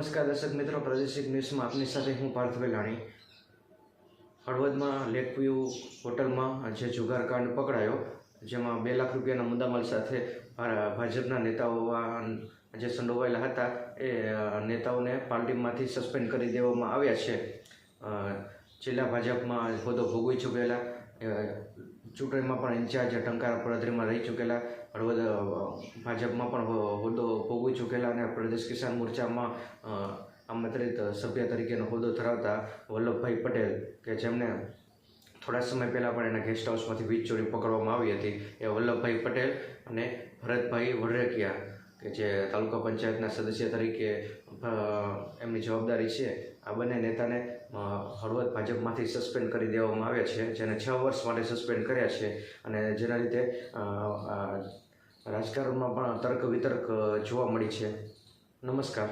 નમસ્કાર દર્શક મિત્રો, પ્રાદેશિક ન્યૂઝમાં આપની સાથે હું પાર્થ વેલાણી. હળવદમાં લેકવ્યુ હોટલમાં જે જુગારકાંડ પકડાયો, જેમાં બે લાખ રૂપિયાના મુદ્દામાલ સાથે ભાજપના નેતાઓ જે સંડોવાયેલા હતા. એ નેતાઓને પાર્ટીમાંથી સસ્પેન્ડ કરી દેવામાં આવ્યા છે. જિલ્લા ભાજપમાં હોદ્દો ભોગવી ચૂકેલા ચૂંટણીમાં પણ ઇન્ચાર્જ ટંકાર પડધરીમાં રહી ચૂકેલા. હળવદ ભાજપમાં પણ હોદ્દો ચૂકેલા અને પ્રદેશ કિસાન મોરચામાં આમંત્રિત સભ્ય તરીકેનો હોદ્દો ધરાવતા વલ્લભભાઈ પટેલ કે જેમને થોડા સમય પહેલાં પણ એના ગેસ્ટ હાઉસમાંથી વીજ ચોરી પકડવામાં આવી હતી, એ વલ્લભભાઈ પટેલ અને ભરતભાઈ વડરેકિયા કે જે તાલુકા પંચાયતના સદસ્ય તરીકે એમની જવાબદારી છે. આ બંને નેતાને હળવદ ભાજપમાંથી સસ્પેન્ડ કરી દેવામાં આવ્યા છે, જેને છ વર્ષ માટે સસ્પેન્ડ કર્યા છે અને જેના લીધે રાજકારણમાં પણ તર્ક વિતર્ક જોવા મળી છે. નમસ્કાર.